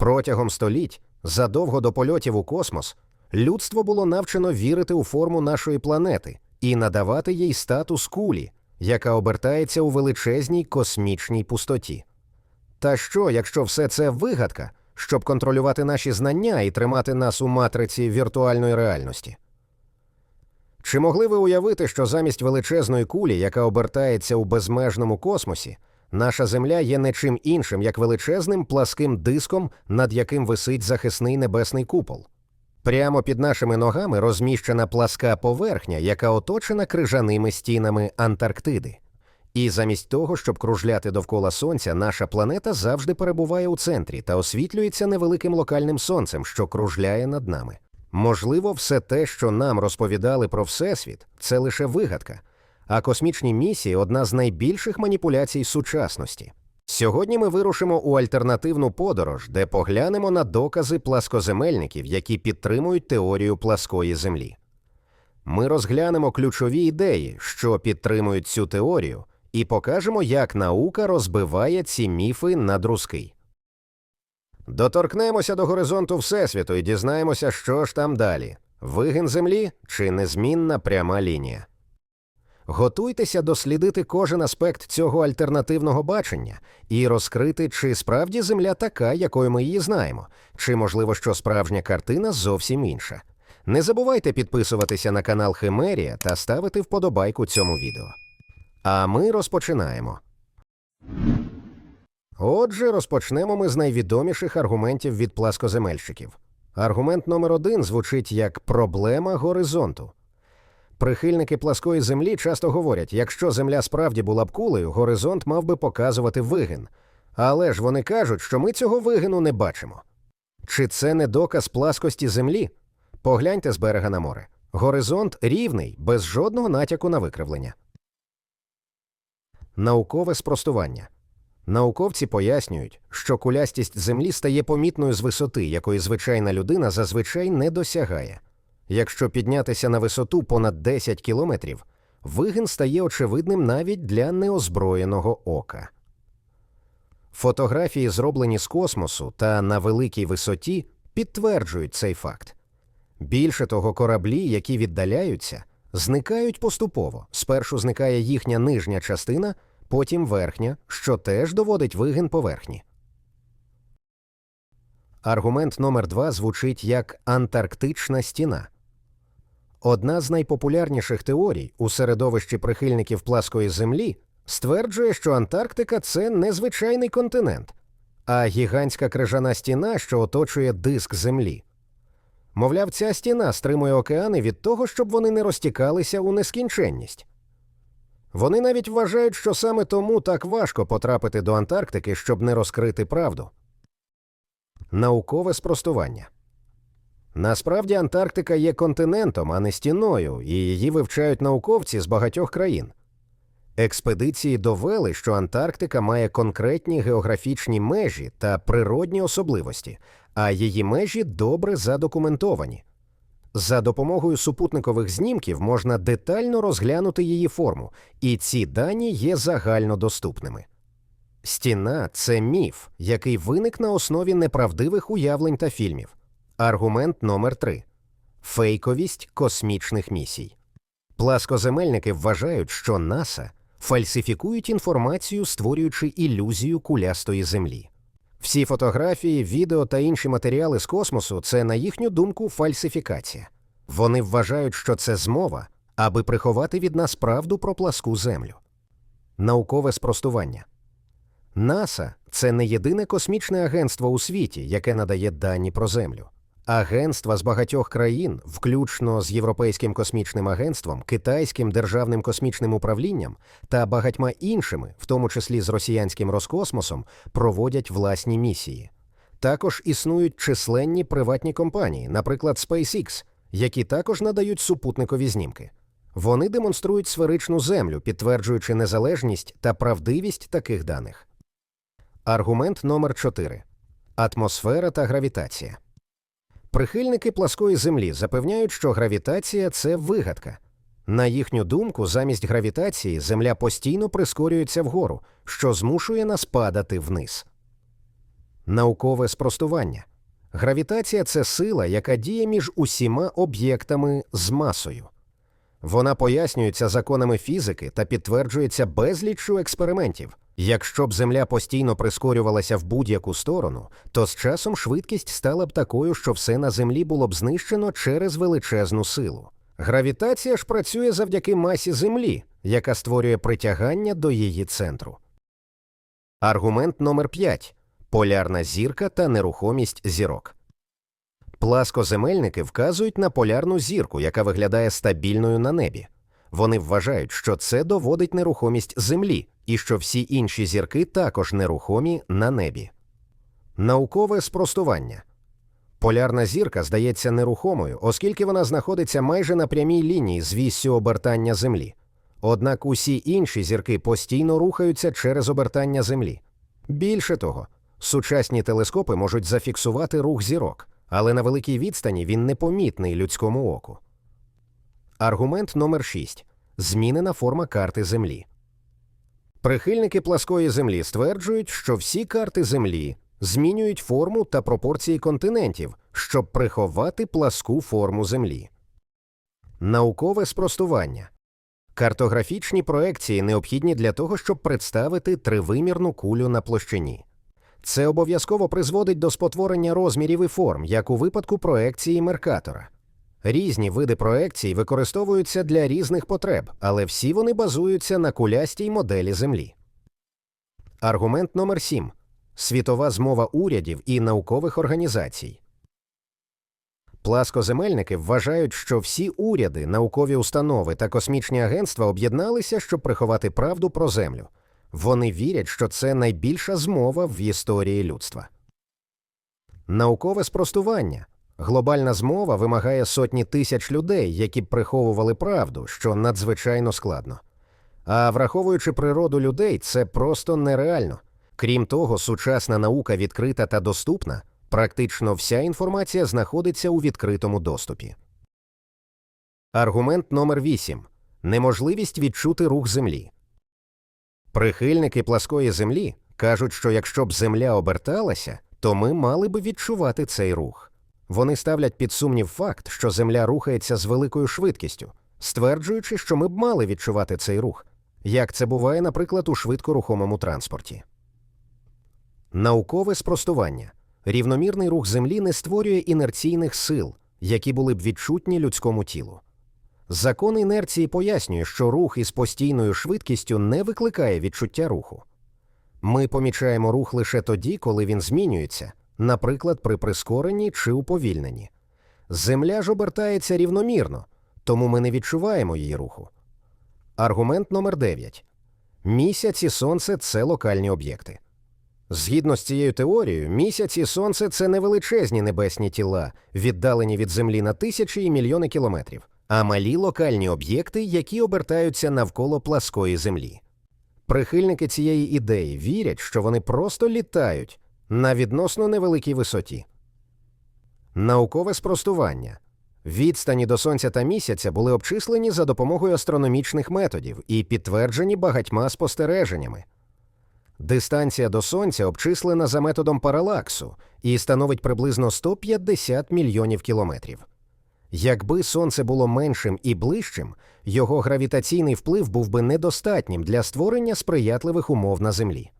Протягом століть, задовго до польотів у космос, людство було навчено вірити у форму нашої планети і надавати їй статус кулі, яка обертається у величезній космічній пустоті. Та що, якщо все це вигадка, щоб контролювати наші знання і тримати нас у матриці віртуальної реальності? Чи могли ви уявити, що замість величезної кулі, яка обертається у безмежному космосі, наша Земля є не чим іншим, як величезним пласким диском, над яким висить захисний небесний купол? Прямо під нашими ногами розміщена пласка поверхня, яка оточена крижаними стінами Антарктиди. І замість того, щоб кружляти довкола сонця, наша планета завжди перебуває у центрі та освітлюється невеликим локальним сонцем, що кружляє над нами. Можливо, все те, що нам розповідали про Всесвіт, це лише вигадка, а космічні місії одна з найбільших маніпуляцій сучасності. Сьогодні ми вирушимо у альтернативну подорож, де поглянемо на докази пласкоземельників, які підтримують теорію пласкої землі. Ми розглянемо ключові ідеї, що підтримують цю теорію, і покажемо, як наука розбиває ці міфи на друзки. Доторкнемося до горизонту Всесвіту і дізнаємося, що ж там далі вигин Землі чи незмінна пряма лінія. Готуйтеся дослідити кожен аспект цього альтернативного бачення і розкрити, чи справді Земля така, якою ми її знаємо, чи можливо, що справжня картина зовсім інша. Не забувайте підписуватися на канал Химерія та ставити вподобайку цьому відео. А ми розпочинаємо. Отже, розпочнемо ми з найвідоміших аргументів від пласкоземельщиків. Аргумент номер один звучить як проблема горизонту. Прихильники пласкої землі часто говорять, якщо земля справді була б кулею, горизонт мав би показувати вигин. Але ж вони кажуть, що ми цього вигину не бачимо. Чи це не доказ пласкості землі? Погляньте з берега на море. Горизонт рівний, без жодного натяку на викривлення. Наукове спростування. Науковці пояснюють, що кулястість землі стає помітною з висоти, якої звичайна людина зазвичай не досягає. Якщо піднятися на висоту понад 10 кілометрів, вигин стає очевидним навіть для неозброєного ока. Фотографії, зроблені з космосу та на великій висоті, підтверджують цей факт. Більше того, кораблі, які віддаляються, зникають поступово. Спершу зникає їхня нижня частина, потім верхня, що теж доводить вигин поверхні. Аргумент номер два звучить як антарктична стіна. Одна з найпопулярніших теорій у середовищі прихильників пласкої землі стверджує, що Антарктика це незвичайний континент, а гігантська крижана стіна, що оточує диск Землі. Мовляв, ця стіна стримує океани від того, щоб вони не розтікалися у нескінченність. Вони навіть вважають, що саме тому так важко потрапити до Антарктики, щоб не розкрити правду. Наукове спростування. Насправді Антарктика є континентом, а не стіною, і її вивчають науковці з багатьох країн. Експедиції довели, що Антарктика має конкретні географічні межі та природні особливості, а її межі добре задокументовані. За допомогою супутникових знімків можна детально розглянути її форму, і ці дані є загальнодоступними. Стіна це міф, який виник на основі неправдивих уявлень та фільмів. Аргумент номер 3 фейковість космічних місій. Пласкоземельники вважають, що НАСА фальсифікують інформацію, створюючи ілюзію кулястої землі. Всі фотографії, відео та інші матеріали з космосу це, на їхню думку, фальсифікація. Вони вважають, що це змова, аби приховати від нас правду про пласку землю. Наукове спростування. НАСА це не єдине космічне агентство у світі, яке надає дані про Землю. Агентства з багатьох країн, включно з Європейським космічним агентством, Китайським державним космічним управлінням та багатьма іншими, в тому числі з росіянським Роскосмосом, проводять власні місії. Також існують численні приватні компанії, наприклад, SpaceX, які також надають супутникові знімки. Вони демонструють сферичну землю, підтверджуючи незалежність та правдивість таких даних. Аргумент номер 4 атмосфера та гравітація. Прихильники пласкої землі запевняють, що гравітація це вигадка. На їхню думку, замість гравітації Земля постійно прискорюється вгору, що змушує нас падати вниз. Наукове спростування. Гравітація це сила, яка діє між усіма об'єктами з масою. Вона пояснюється законами фізики та підтверджується безліччю експериментів. Якщо б Земля постійно прискорювалася в будь-яку сторону, то з часом швидкість стала б такою, що все на Землі було б знищено через величезну силу. Гравітація ж працює завдяки масі Землі, яка створює притягання до її центру. Аргумент номер 5. Полярна зірка та нерухомість зірок. Пласкоземельники вказують на полярну зірку, яка виглядає стабільною на небі. Вони вважають, що це доводить нерухомість Землі і що всі інші зірки також нерухомі на небі. Наукове спростування. Полярна зірка здається нерухомою, оскільки вона знаходиться майже на прямій лінії з віссю обертання Землі. Однак усі інші зірки постійно рухаються через обертання Землі. Більше того, сучасні телескопи можуть зафіксувати рух зірок, але на великій відстані він непомітний людському оку. Аргумент номер 6. Змінена форма карти Землі. Прихильники пласкої Землі стверджують, що всі карти Землі змінюють форму та пропорції континентів, щоб приховати пласку форму Землі. Наукове спростування. Картографічні проекції необхідні для того, щоб представити тривимірну кулю на площині. Це обов'язково призводить до спотворення розмірів і форм, як у випадку проекції Меркатора. Різні види проекцій використовуються для різних потреб, але всі вони базуються на кулястій моделі Землі. Аргумент номер 7. Світова змова урядів і наукових організацій. Пласкоземельники вважають, що всі уряди, наукові установи та космічні агентства об'єдналися, щоб приховати правду про Землю. Вони вірять, що це найбільша змова в історії людства. Наукове спростування. Глобальна змова вимагає сотні тисяч людей, які б приховували правду, що надзвичайно складно. А враховуючи природу людей, це просто нереально. Крім того, сучасна наука відкрита та доступна, практично вся інформація знаходиться у відкритому доступі. Аргумент номер 8. Неможливість відчути рух Землі. Прихильники пласкої землі кажуть, що якщо б Земля оберталася, то ми мали б відчувати цей рух. Вони ставлять під сумнів факт, що Земля рухається з великою швидкістю, стверджуючи, що ми б мали відчувати цей рух, як це буває, наприклад, у швидкорухомому транспорті. Наукове спростування. Рівномірний рух Землі не створює інерційних сил, які були б відчутні людському тілу. Закон інерції пояснює, що рух із постійною швидкістю не викликає відчуття руху. Ми помічаємо рух лише тоді, коли він змінюється, наприклад, при прискоренні чи уповільненні. Земля ж обертається рівномірно, тому ми не відчуваємо її руху. Аргумент номер 9. Місяць і сонце це локальні об'єкти. Згідно з цією теорією, місяць і сонце це не величезні небесні тіла, віддалені від Землі на тисячі і мільйони кілометрів, а малі локальні об'єкти, які обертаються навколо пласкої Землі. Прихильники цієї ідеї вірять, що вони просто літають на відносно невеликій висоті. Наукове спростування. Відстані до Сонця та місяця були обчислені за допомогою астрономічних методів і підтверджені багатьма спостереженнями. Дистанція до Сонця обчислена за методом паралаксу і становить приблизно 150 мільйонів кілометрів. Якби Сонце було меншим і ближчим, його гравітаційний вплив був би недостатнім для створення сприятливих умов на Землі.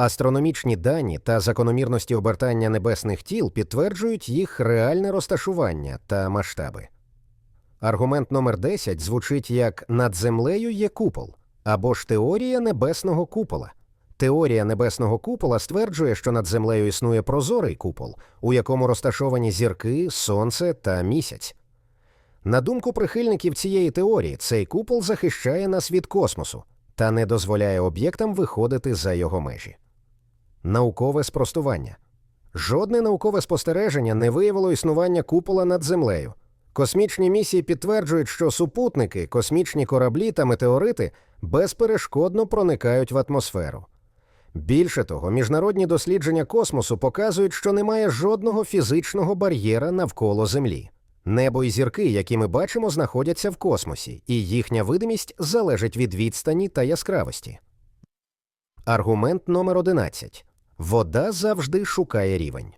Астрономічні дані та закономірності обертання небесних тіл підтверджують їх реальне розташування та масштаби. Аргумент номер 10 звучить як над землею є купол або ж теорія небесного купола. Теорія небесного купола стверджує, що над землею існує прозорий купол, у якому розташовані зірки, сонце та місяць. На думку прихильників цієї теорії, цей купол захищає нас від космосу та не дозволяє об'єктам виходити за його межі. Наукове спростування. Жодне наукове спостереження не виявило існування купола над землею. Космічні місії підтверджують, що супутники, космічні кораблі та метеорити безперешкодно проникають в атмосферу. Більше того, міжнародні дослідження космосу показують, що немає жодного фізичного бар'єра навколо Землі. Небо і зірки, які ми бачимо, знаходяться в космосі, і їхня видимість залежить від відстані та яскравості. Аргумент номер 11. Вода завжди шукає рівень.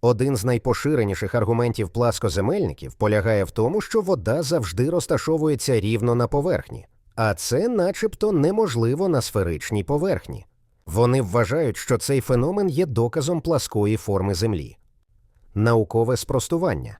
Один з найпоширеніших аргументів пласкоземельників полягає в тому, що вода завжди розташовується рівно на поверхні, а це начебто неможливо на сферичній поверхні. Вони вважають, що цей феномен є доказом пласкої форми Землі. Наукове спростування.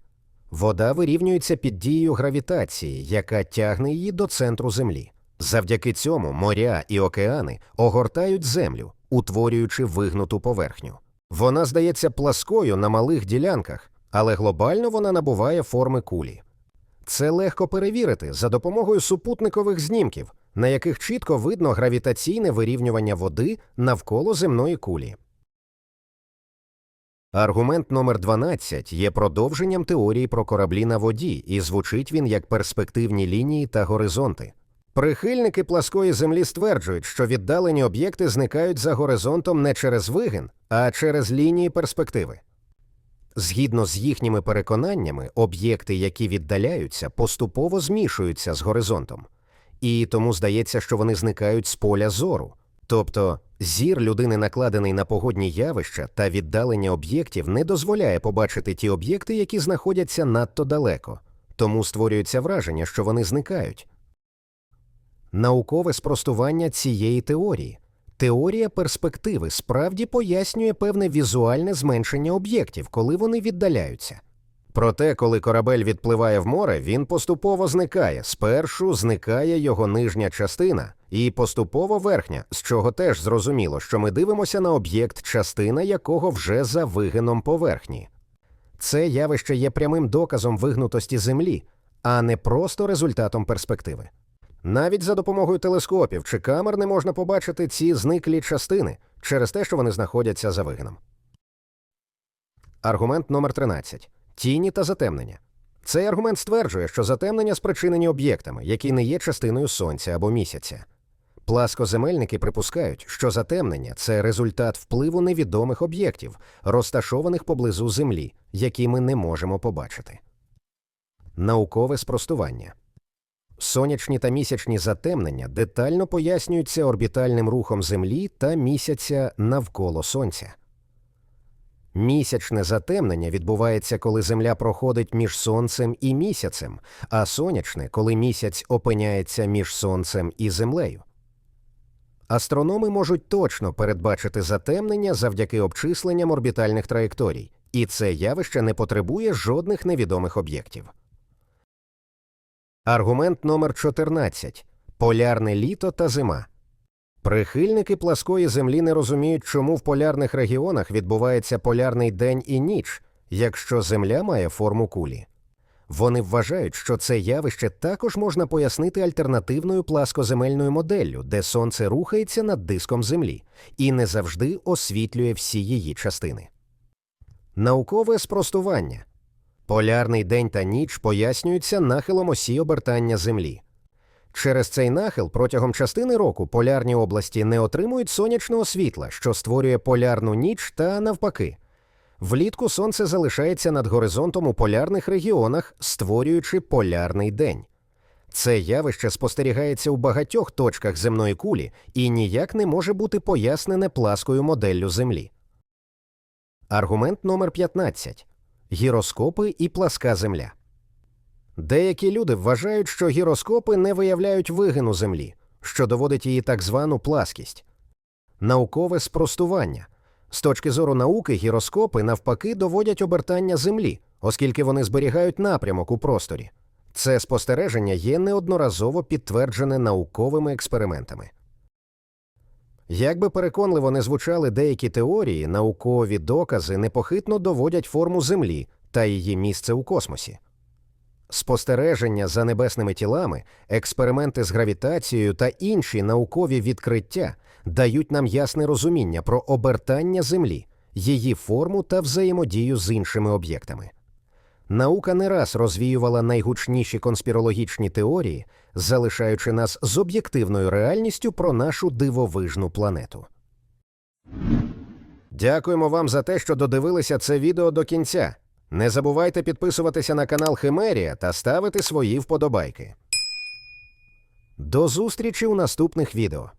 Вода вирівнюється під дією гравітації, яка тягне її до центру Землі. Завдяки цьому моря і океани огортають землю, утворюючи вигнуту поверхню. Вона здається пласкою на малих ділянках, але глобально вона набуває форми кулі. Це легко перевірити за допомогою супутникових знімків, на яких чітко видно гравітаційне вирівнювання води навколо земної кулі. Аргумент номер 12 є продовженням теорії про кораблі на воді, і звучить він як перспективні лінії та горизонти. Прихильники пласкої землі стверджують, що віддалені об'єкти зникають за горизонтом не через вигин, а через лінії перспективи. Згідно з їхніми переконаннями, об'єкти, які віддаляються, поступово змішуються з горизонтом, і тому здається, що вони зникають з поля зору. Тобто зір людини, накладений на погодні явища та віддалення об'єктів, не дозволяє побачити ті об'єкти, які знаходяться надто далеко, тому створюється враження, що вони зникають. Наукове спростування цієї теорії. Теорія перспективи справді пояснює певне візуальне зменшення об'єктів, коли вони віддаляються. Проте, коли корабель відпливає в море, він поступово зникає. Спершу зникає його нижня частина і поступово верхня, з чого теж зрозуміло, що ми дивимося на об'єкт, частина якого вже за вигином поверхні. Це явище є прямим доказом вигнутості Землі, а не просто результатом перспективи. Навіть за допомогою телескопів чи камер не можна побачити ці зниклі частини через те, що вони знаходяться за вигином. Аргумент номер 13. Тіні та затемнення. Цей аргумент стверджує, що затемнення спричинені об'єктами, які не є частиною сонця або місяця. Пласкоземельники припускають, що затемнення це результат впливу невідомих об'єктів, розташованих поблизу Землі, які ми не можемо побачити. Наукове спростування. Сонячні та місячні затемнення детально пояснюються орбітальним рухом Землі та місяця навколо Сонця. Місячне затемнення відбувається, коли Земля проходить між Сонцем і місяцем, а сонячне, коли місяць опиняється між Сонцем і Землею. Астрономи можуть точно передбачити затемнення завдяки обчисленням орбітальних траєкторій, і це явище не потребує жодних невідомих об'єктів. Аргумент номер 14. Полярне літо та зима. Прихильники пласкої землі не розуміють, чому в полярних регіонах відбувається полярний день і ніч, якщо Земля має форму кулі. Вони вважають, що це явище також можна пояснити альтернативною пласкоземельною моделлю, де сонце рухається над диском Землі і не завжди освітлює всі її частини. Наукове спростування. Полярний день та ніч пояснюються нахилом осі обертання Землі. Через цей нахил протягом частини року полярні області не отримують сонячного світла, що створює полярну ніч та навпаки. Влітку сонце залишається над горизонтом у полярних регіонах, створюючи полярний день. Це явище спостерігається у багатьох точках земної кулі і ніяк не може бути пояснене пласкою моделлю Землі. Аргумент номер 15 гіроскопи і пласка земля. Деякі люди вважають, що гіроскопи не виявляють вигину Землі, що доводить її так звану пласкість. Наукове спростування. З точки зору науки, гіроскопи навпаки доводять обертання Землі, оскільки вони зберігають напрямок у просторі. Це спостереження є неодноразово підтверджене науковими експериментами. Як би переконливо не звучали деякі теорії, наукові докази непохитно доводять форму Землі та її місце у космосі. Спостереження за небесними тілами, експерименти з гравітацією та інші наукові відкриття дають нам ясне розуміння про обертання Землі, її форму та взаємодію з іншими об'єктами. Наука не раз розвіювала найгучніші конспірологічні теорії, залишаючи нас з об'єктивною реальністю про нашу дивовижну планету. Дякуємо вам за те, що додивилися це відео до кінця. Не забувайте підписуватися на канал Химерія та ставити свої вподобайки. До зустрічі у наступних відео.